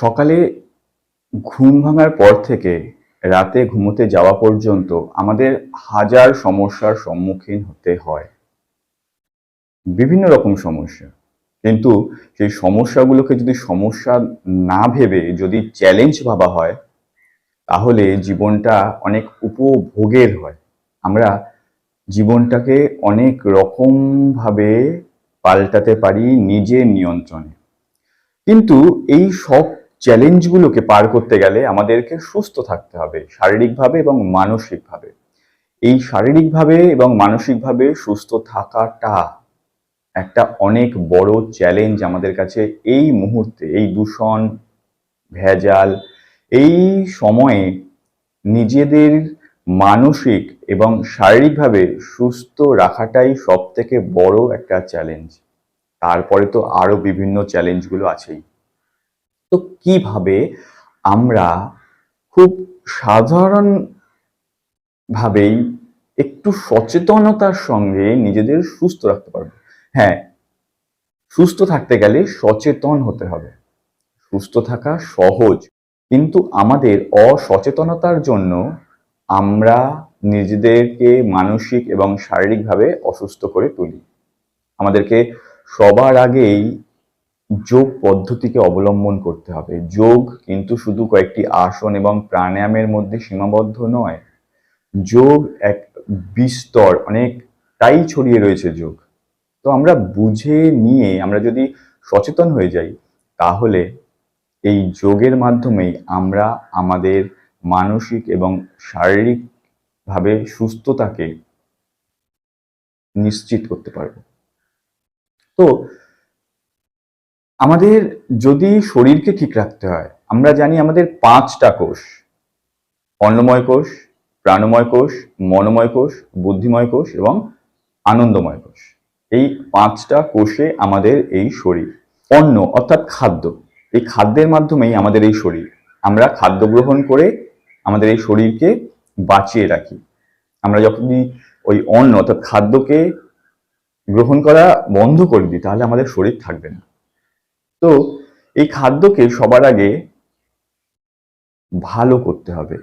সকালে ঘুম ভাঙার পর থেকে রাতে ঘুমোতে যাওয়া পর্যন্ত আমাদের হাজার সমস্যার সম্মুখীন হতে হয়। বিভিন্ন রকম সমস্যা। কিন্তু সেই সমস্যাগুলোকে যদি সমস্যা না ভেবে যদি চ্যালেঞ্জ ভাবা হয়, তাহলে জীবনটা অনেক উপভোগের হয়। আমরা জীবনটাকে অনেক রকমভাবে পাল্টাতে পারি নিজের নিয়ন্ত্রণে। কিন্তু এই সব চ্যালেঞ্জগুলোকে পার করতে গেলে আমাদেরকে সুস্থ থাকতে হবে শারীরিকভাবে এবং মানসিকভাবে। এই শারীরিকভাবে এবং মানসিকভাবে সুস্থ থাকাটা একটা অনেক বড় চ্যালেঞ্জ আমাদের কাছে এই মুহূর্তে, এই দূষণ, ভেজাল, এই সময়ে নিজেদের মানসিক এবং শারীরিকভাবে সুস্থ রাখাটাই সব থেকে বড় একটা চ্যালেঞ্জ তারপরে তো আরও বিভিন্ন চ্যালেঞ্জগুলো আছেই। তো কীভাবে আমরা খুব সাধারণ ভাবেই একটু সচেতনতার সঙ্গে নিজেদের সুস্থ রাখতে পারব? হ্যাঁ সুস্থ থাকতে গেলে সচেতন হতে হবে। সুস্থ থাকা সহজ, কিন্তু আমাদের অসচেতনতার জন্য আমরা নিজেদেরকে মানসিক এবং শারীরিকভাবে অসুস্থ করে তুলি। আমাদেরকে সবার আগেই যোগ পদ্ধতিকে অবলম্বন করতে হবে। যোগ কিন্তু শুধু কয়েকটি আসন এবং প্রাণায়ামের মধ্যে সীমাবদ্ধ নয়। যোগ এক বিস্তর, অনেকটাই ছড়িয়ে রয়েছে যোগ। তো আমরা বুঝে নিয়ে আমরা যদি সচেতন হয়ে যাই, তাহলে এই যোগের মাধ্যমেই আমরা আমাদের মানসিক এবং শারীরিকভাবে সুস্থতাকে নিশ্চিত করতে পারব। তো আমাদের যদি শরীরকে ঠিক রাখতে হয়, আমরা জানি আমাদের পাঁচটা কোষ। অন্নময় কোষ, প্রাণময় কোষ, মনোময় কোষ, বুদ্ধিময় কোষ এবং আনন্দময় কোষ। এই পাঁচটা কোষে আমাদের এই শরীর। অন্ন অর্থাৎ খাদ্য। এই খাদ্যের মাধ্যমেই আমাদের এই শরীর। আমরা খাদ্য গ্রহণ করে আমাদের এই শরীরকে বাঁচিয়ে রাখি। আমরা যখনই ওই অন্ন অর্থাৎ খাদ্যকে গ্রহণ করা বন্ধ করে দিই, তাহলে আমাদের শরীর থাকবে না। তো এই খাদ্যকে সবার আগে ভালো করতে হবে।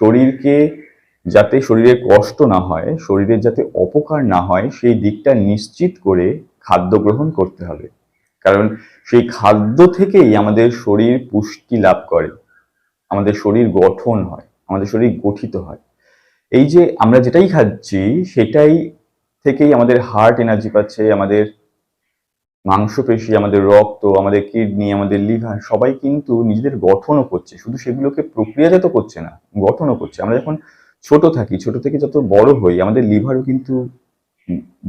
শরীরকে যাতে শরীরে কষ্ট না হয় শরীরের যাতে অপকার না হয়, সেই দিকটা নিশ্চিত করে খাদ্য গ্রহণ করতে হবে। কারণ সেই খাদ্য থেকেই আমাদের শরীর পুষ্টি লাভ করে। আমাদের শরীর গঠন হয়, আমাদের শরীর গঠিত হয়। এই যে আমরা যেটাই খাচ্ছি, সেটাই থেকেই আমাদের হার্ট এনার্জি পাচ্ছে, আমাদের মাংসপেশি, আমাদের রক্ত, আমাদের কিডনি, আমাদের লিভার, সবাই কিন্তু নিজেদের গঠনও করছে। শুধু সেগুলোকে প্রক্রিয়াজাত করছে না, গঠনও করছে। আমরা যখন ছোট থাকি, ছোট থেকে যত বড় হই, আমাদের লিভারও কিন্তু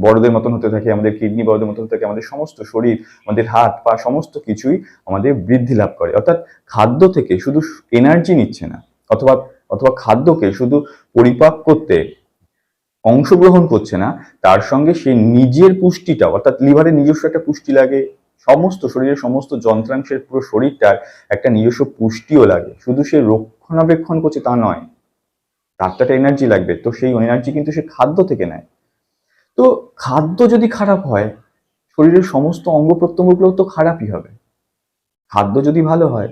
বড়দের মতন হতে থাকে, আমাদের কিডনি বড়দের মতন হতে থাকে, আমাদের সমস্ত শরীর, আমাদের হাত, পা, সমস্ত কিছুই আমাদের বৃদ্ধি লাভ করে। অর্থাৎ খাদ্য থেকে শুধু এনার্জি নিচ্ছে না, অথবা অথবা খাদ্যকে শুধু পরিপাক করতে অংশগ্রহণ করছে না, তার সঙ্গে সে নিজের পুষ্টিটা, অর্থাৎ লিভারের নিজস্ব একটা পুষ্টি লাগে, সমস্ত শরীরের সমস্ত যন্ত্রাংশের পুরো শরীরটার একটা নিজস্ব পুষ্টিও লাগে। শুধু সে রক্ষণাবেক্ষণ করছে তা নয়, তার তো একটা এনার্জি লাগবে, তো সেই এনার্জি কিন্তু সে খাদ্য থেকে নেয়। তো খাদ্য যদি খারাপ হয়, শরীরের সমস্ত অঙ্গ প্রত্যঙ্গগুলো তো খারাপই হবে। খাদ্য যদি ভালো হয়,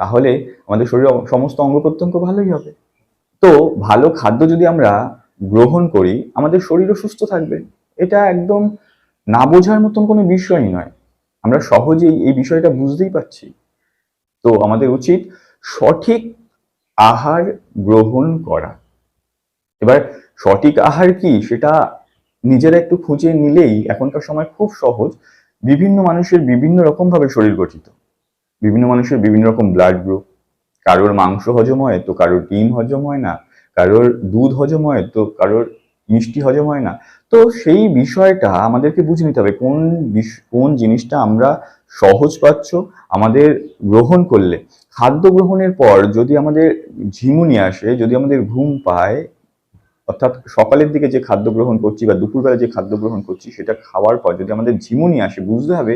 তাহলে আমাদের শরীরের সমস্ত অঙ্গ প্রত্যঙ্গ ভালোই হবে। তো ভালো খাদ্য যদি আমরা গ্রহণ করি, আমাদের শরীরও সুস্থ থাকবে। এটা একদম না বোঝার মতন কোনো বিষয়ই নয়। আমরা সহজেই এই বিষয়টা বুঝতেই পারছি। তো আমাদের উচিত সঠিক আহার গ্রহণ করা। এবার সঠিক আহার কি? সেটা নিজেরা একটু খুঁজে নিলেই এখনকার সময় খুব সহজ। বিভিন্ন মানুষের বিভিন্ন রকম ভাবে শরীর গঠিত। বিভিন্ন মানুষের বিভিন্ন রকম ব্লাড গ্রুপ কারোর মাংস হজম হয় তো কারোর ডিম হজম হয় না। কারোর দুধ হজম হয়, তো কারোর মিষ্টি হজম হয় না। তো সেই বিষয়টা আমাদেরকে বুঝে নিতে হবে, কোন কোন জিনিসটা আমরা সহজ পাচ্ছ, আমাদের গ্রহণ করলে। খাদ্য গ্রহণের পর যদি আমাদের ঝিমুনি আসে, যদি আমাদের ঘুম পায়, অর্থাৎ সকালের দিকে যে খাদ্য গ্রহণ করছি বা দুপুরবেলা যে খাদ্য গ্রহণ করছি, সেটা খাওয়ার পর যদি আমাদের ঝিমুনি আসে, বুঝতে হবে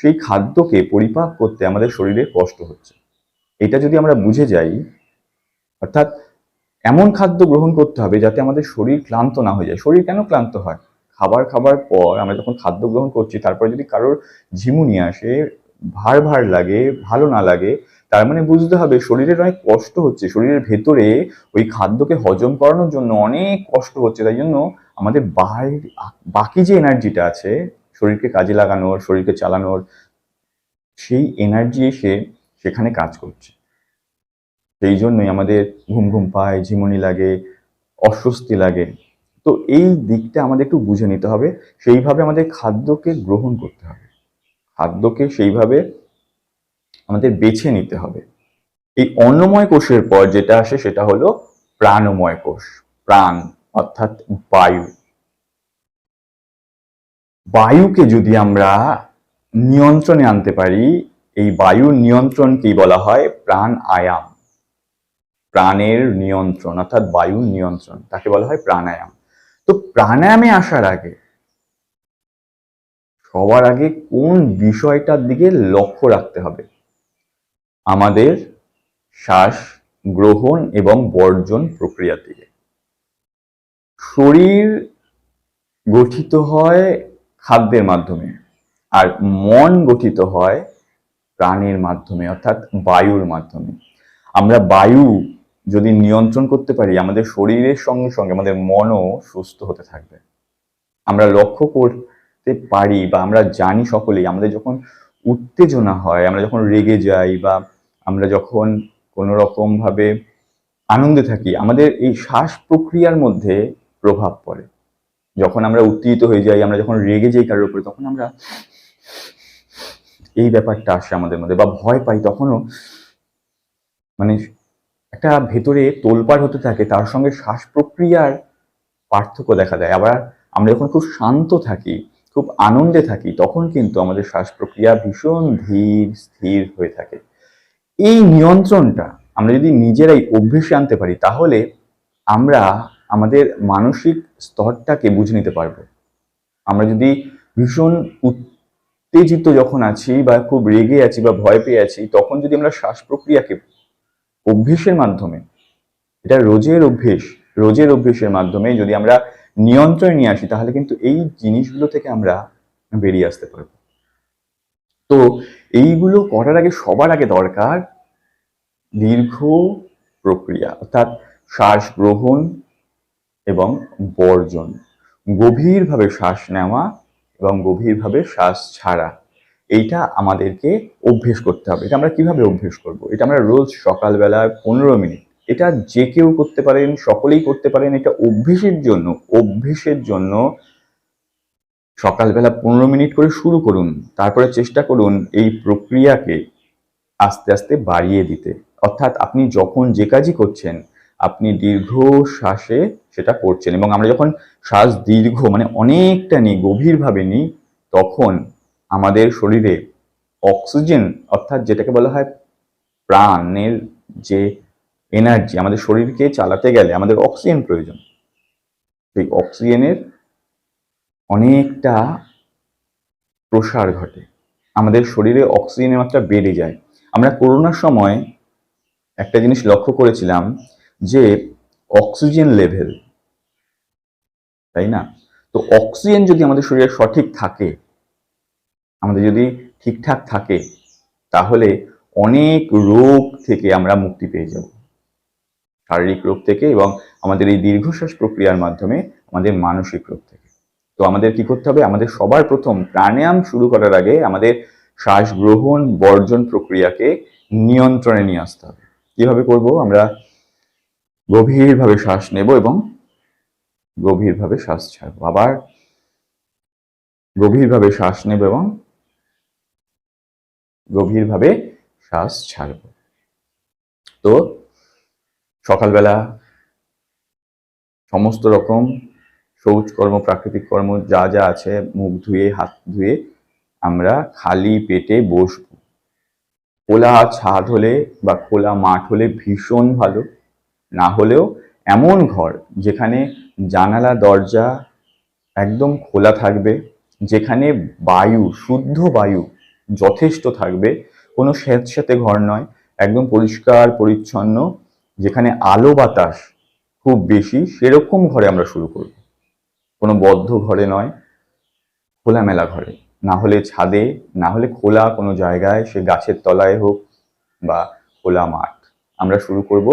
সেই খাদ্যকে পরিপাক করতে আমাদের শরীরে কষ্ট হচ্ছে। এটা যদি আমরা বুঝে যাই, অর্থাৎ এমন খাদ্য গ্রহণ করতে হবে যাতে আমাদের শরীর ক্লান্ত না হয়ে যায়। শরীর কেন ক্লান্ত হয়? খাবার খাবার পর আমরা যখন খাদ্য গ্রহণ করছি, তারপরে যদি কারোর ঝিমুনি আসে, ভার ভার লাগে, ভালো না লাগে, তার মানে বুঝতে হবে শরীরের অনেক কষ্ট হচ্ছে। শরীরের ভেতরে ওই খাদ্যকে হজম করানোর জন্য অনেক কষ্ট হচ্ছে। তাই জন্য আমাদের বাইরে বাকি যে এনার্জিটা আছে, শরীরকে কাজে লাগানোর, শরীরকে চালানোর, সেই এনার্জি এসে সেখানে কাজ করছে। সেই জন্যই আমাদের ঘুম ঘুম পায়, ঝিমুনি লাগে, অস্বস্তি লাগে। তো এই দিকটা আমাদের একটু বুঝে নিতে হবে, সেইভাবে আমাদের খাদ্যকে গ্রহণ করতে হবে। খাদ্যকে সেইভাবে আমাদের বেছে নিতে হবে। এই অন্নময় কোষের পর যেটা আসে সেটা হলো প্রাণময় কোষ, প্রাণ অর্থাৎ বায়ু। বায়ুকে যদি আমরা নিয়ন্ত্রণে আনতে পারি, এই বায়ুর নিয়ন্ত্রণকেই বলা হয় প্রাণ আয়াম প্রাণের নিয়ন্ত্রণ, অর্থাৎ বায়ুর নিয়ন্ত্রণ, তাকে বলা হয় প্রাণায়াম। তো প্রাণায়ামে আসার আগে সবার আগে কোন বিষয়টার দিকে লক্ষ্য রাখতে হবে? আমাদের শ্বাস গ্রহণ এবং বর্জন প্রক্রিয়া দিকে। শরীর গঠিত হয় খাদ্যের মাধ্যমে আর মন গঠিত হয় প্রাণের মাধ্যমে, অর্থাৎ বায়ুর মাধ্যমে। আমরা বায়ু যদি নিয়ন্ত্রণ করতে পারি, আমাদের শরীরের সঙ্গে সঙ্গে আমাদের মনও সুস্থ হতে থাকবে। আমরা লক্ষ্য করতে পারি বা আমরা জানি সকলেই, আমাদের যখন উত্তেজনা হয়, আমরা যখন রেগে যাই বা আমরা যখন কোনো রকম ভাবে আনন্দে থাকি, আমাদের এই শ্বাস প্রক্রিয়ার মধ্যে প্রভাব পড়ে। যখন আমরা উত্তেজিত হয়ে যাই, আমরা যখন রেগে যাই কারোর উপরে, তখন আমরা এই ব্যাপারটা আসে আমাদের মধ্যে বা ভয় পাই তখনও। মানে একটা ভেতরে তোলপাড় হতে থাকে, তার সঙ্গে শ্বাস প্রক্রিয়ার পার্থক্য দেখা দেয়। আবার আমরা যখন খুব শান্ত থাকি, খুব আনন্দে থাকি, তখন কিন্তু আমাদের শ্বাস প্রক্রিয়া ভীষণ ধীর, স্থির হয়ে থাকে। এই নিয়ন্ত্রণটা আমরা যদি নিজেরাই অভ্যেসে আনতে পারি, তাহলে আমরা আমাদের মানসিক স্তরটাকে বুঝে নিতে পারব। আমরা যদি ভীষণ উত্তেজিত যখন আছি বা খুব রেগে আছি বা ভয় পেয়ে আছি, তখন যদি আমরা শ্বাস প্রক্রিয়াকে অভ্যেসের মাধ্যমে, এটা রোজের অভ্যেস, রোজের অভ্যেসের মাধ্যমে যদি আমরা নিয়ন্ত্রণে নিয়ে আসি, তাহলে কিন্তু এই জিনিসগুলো থেকে আমরা বেরিয়ে আসতে পারব। তো এইগুলো করার আগে সবার আগে দরকার দীর্ঘ প্রক্রিয়া, অর্থাৎ শ্বাস গ্রহণ এবং বর্জন। গভীরভাবে শ্বাস নেওয়া এবং গভীরভাবে শ্বাস ছাড়া। এইটা আমাদেরকে অভ্যেস করতে হবে। এটা আমরা কীভাবে অভ্যেস করব? এটা আমরা রোজ সকালবেলা পনেরো মিনিট, এটা যে কেউ করতে পারেন, সকলেই করতে পারেন, এটা অভ্যেসের জন্য অভ্যেসের জন্য সকালবেলা পনেরো মিনিট করে শুরু করুন, তারপরে চেষ্টা করুন এই প্রক্রিয়াকে আস্তে আস্তে বাড়িয়ে দিতে। অর্থাৎ আপনি যখন যে কাজই করছেন, আপনি দীর্ঘ শ্বাসে সেটা করছেন এবং আমরা যখন শ্বাস দীর্ঘ মানে অনেকটা নিই গভীরভাবে নিই তখন আমাদের শরীরে অক্সিজেন, অর্থাৎ যেটাকে বলা হয় প্রাণের যে এনার্জি আমাদের শরীরকে চালাতে গেলে আমাদের অক্সিজেন প্রয়োজন। সেই অক্সিজেনের অনেকটা প্রসার ঘটে। আমাদের শরীরে অক্সিজেনের মাত্রা বেড়ে যায়। আমরা করোনার সময় একটা জিনিস লক্ষ্য করেছিলাম যে অক্সিজেন লেভেল তাই না? তো অক্সিজেন যদি আমাদের শরীরে সঠিক থাকে আমাদের যদি ঠিকঠাক থাকে, তাহলে অনেক রোগ থেকে আমরা মুক্তি পেয়ে যাব। শারীরিক রোগ থেকে এবং আমাদের এই দীর্ঘশ্বাস প্রক্রিয়ার মাধ্যমে আমাদের মানসিক রোগ থেকে। তো আমাদের কি করতে হবে? আমাদের সবার প্রথম প্রাণায়াম শুরু করার আগে আমাদের শ্বাস গ্রহণ বর্জন প্রক্রিয়াকে নিয়ন্ত্রণে নিয়ে আসতে হবে। কীভাবে করব? আমরা গভীরভাবে শ্বাস নেব এবং গভীরভাবে শ্বাস ছাড়বো। আবার গভীরভাবে শ্বাস নেব এবং গভীরভাবে শ্বাস ছাড়ব। তো সকালবেলা সমস্ত রকম শৌচ কর্ম, প্রাকৃতিক কর্ম যা যা আছে, মুখ ধুয়ে, হাত ধুয়ে আমরা খালি পেটে বসব। খোলা ছাদ হলে বা খোলা মাঠ হলে ভীষণ ভালো। না হলেও এমন ঘর যেখানে জানালা, দরজা একদম খোলা থাকবে, যেখানে বায়ু, শুদ্ধ বায়ু যথেষ্ট থাকবে। কোনো স্যাঁতস্যাঁতে ঘর নয়, একদম পরিষ্কার, পরিচ্ছন্ন, যেখানে আলো বাতাস খুব বেশি, সেরকম ঘরে আমরা শুরু করব। কোনো বদ্ধ ঘরে নয়, খোলামেলা ঘরে। না হলে ছাদে, না হলে খোলা কোনো জায়গায়, সে গাছের তলায় হোক বা খোলা মাঠ। আমরা শুরু করব।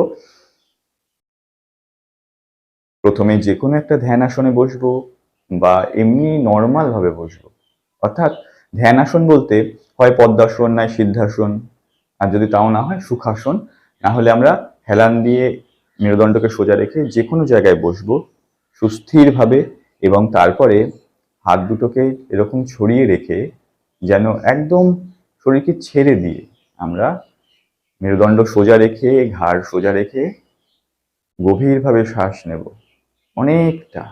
প্রথমে যে কোনো একটা ধ্যান আসনে বসবো বা এমনি নর্মাল ভাবে বসবো। অর্থাৎ ধ্যান আসন বলতে হয় পদ্মাসন নয় সিদ্ধাসন। আর যদি তাও না হয়, সুখাসন। না হলে আমরা হেলান দিয়ে মেরুদণ্ডকে সোজা রেখে যে কোনো জায়গায় বসবো, সুস্থিরভাবে এবং তারপরে হাত দুটোকে এরকম ছড়িয়ে রেখে যেন একদম শরীরকে ছেড়ে দিয়ে আমরা মেরুদণ্ড সোজা রেখে, ঘাড় সোজা রেখে গভীরভাবে শ্বাস নেব। অনেকটা।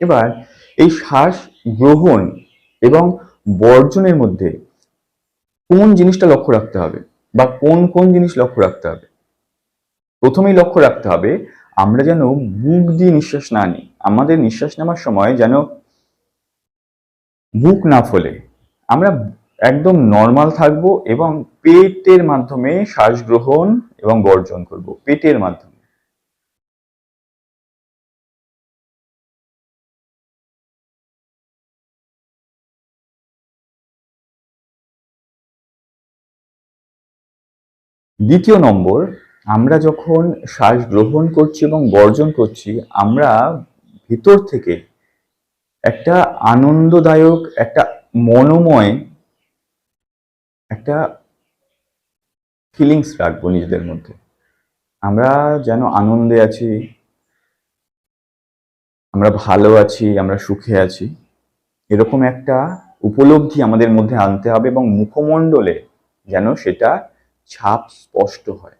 এবার এই শ্বাস গ্রহণ এবং বর্জনের মধ্যে কোন জিনিসটা লক্ষ্য রাখতে হবে বা কোন কোন জিনিস লক্ষ্য রাখতে হবে? প্রথমেই লক্ষ্য রাখতে হবে আমরা যেন বুক দিয়ে নিঃশ্বাস না নিই। আমাদের নিঃশ্বাস নেওয়ার সময় যেন বুক না ফোলে। আমরা একদম নর্মাল থাকব এবং পেটের মাধ্যমে শ্বাস গ্রহণ এবং বর্জন করব। পেটের মাধ্যমে। দ্বিতীয় নম্বর, আমরা যখন শ্বাস গ্রহণ করছি এবং বর্জন করছি, আমরা ভিতর থেকে একটা আনন্দদায়ক, একটা মনোময়, একটা ফিলিংস রাখব নিজেদের মধ্যে। আমরা যেন আনন্দে আছি, আমরা ভালো আছি, আমরা সুখে আছি, এরকম একটা উপলব্ধি আমাদের মধ্যে আনতে হবে এবং মুখমণ্ডলে যেন সেটা ছাপ স্পষ্ট হয়।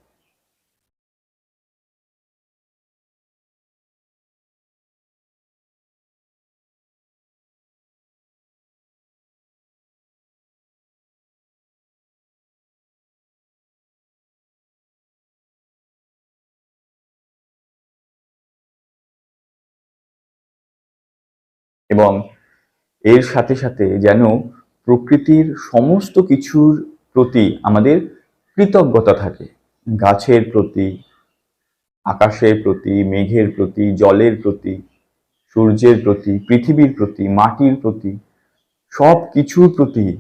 এবং এর সাথে সাথে যেন প্রকৃতির সমস্ত কিছুর প্রতি আমাদের কৃতজ্ঞতা থাকে। গাছের প্রতি, আকাশের প্রতি, মেঘের প্রতি, জলের প্রতি, সূর্যের প্রতি, পৃথিবীর প্রতি, মাটির প্রতি সব কিছুর প্রতি,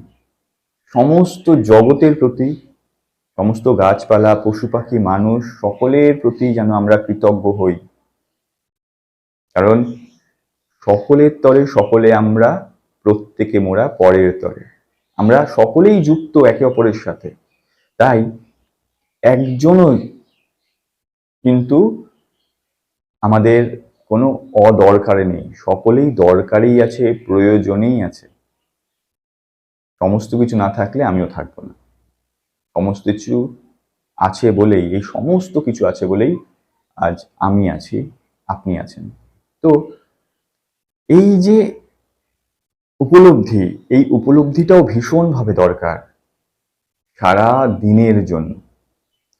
সমস্ত জগতের প্রতি, সমস্ত গাছপালা, পশু পাখি, মানুষ, সকলের প্রতি যেন আমরা কৃতজ্ঞ হই। কারণ সকলের তরে সকলে আমরা প্রত্যেকে মোরা পরের তরে। আমরা সকলেই যুক্ত একে অপরের সাথে। তাই একজনও কিন্তু আমাদের কোনো অদরকারে নেই। সকলেই দরকারেই আছে, প্রয়োজনেই আছে। সমস্ত কিছু না থাকলে আমিও থাকব না। সমস্ত কিছু আছে বলেই, এই সমস্ত কিছু আছে বলেই আজ আমি আছি, আপনি আছেন। তো এই যে উপলব্ধি, এই উপলব্ধিটাও ভীষণভাবে দরকার। সারা দিনের জন্য।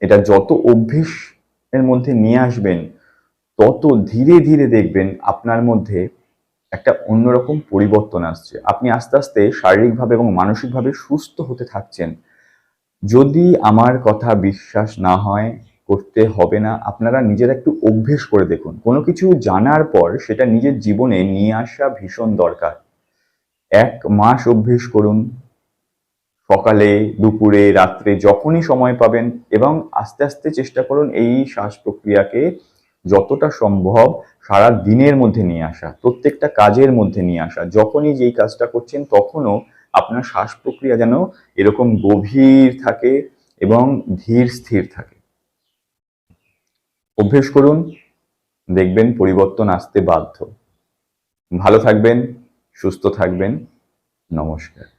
এটা যত অভ্যেস এর মধ্যে নিয়ে আসবেন, তত ধীরে ধীরে দেখবেন আপনার মধ্যে একটা অন্যরকম পরিবর্তন আসছে। আপনি আস্তে আস্তে শারীরিকভাবে এবং মানসিকভাবে সুস্থ হতে থাকছেন। যদি আমার কথা বিশ্বাস না হয়, করতে হবে না, আপনারা নিজেরা একটু অভ্যেস করে দেখুন। কোনো কিছু জানার পর সেটা নিজের জীবনে নিয়ে আসা ভীষণ দরকার। এক মাস অভ্যেস করুন সকালে, দুপুরে, রাত্রে যখনই সময় পাবেন এবং আস্তে আস্তে চেষ্টা করুন এই শ্বাস প্রক্রিয়াকে যতটা সম্ভব সারা দিনের মধ্যে নিয়ে আসা, প্রত্যেকটা কাজের মধ্যে নিয়ে আসা। যখনই যেই কাজটা করছেন তখনও আপনার শ্বাস প্রক্রিয়া যেন এরকম গভীর থাকে এবং ধীর স্থির থাকে। অভ্যেস করুন, দেখবেন পরিবর্তন আসতে বাধ্য। ভালো থাকবেন, সুস্থ থাকবেন। নমস্কার।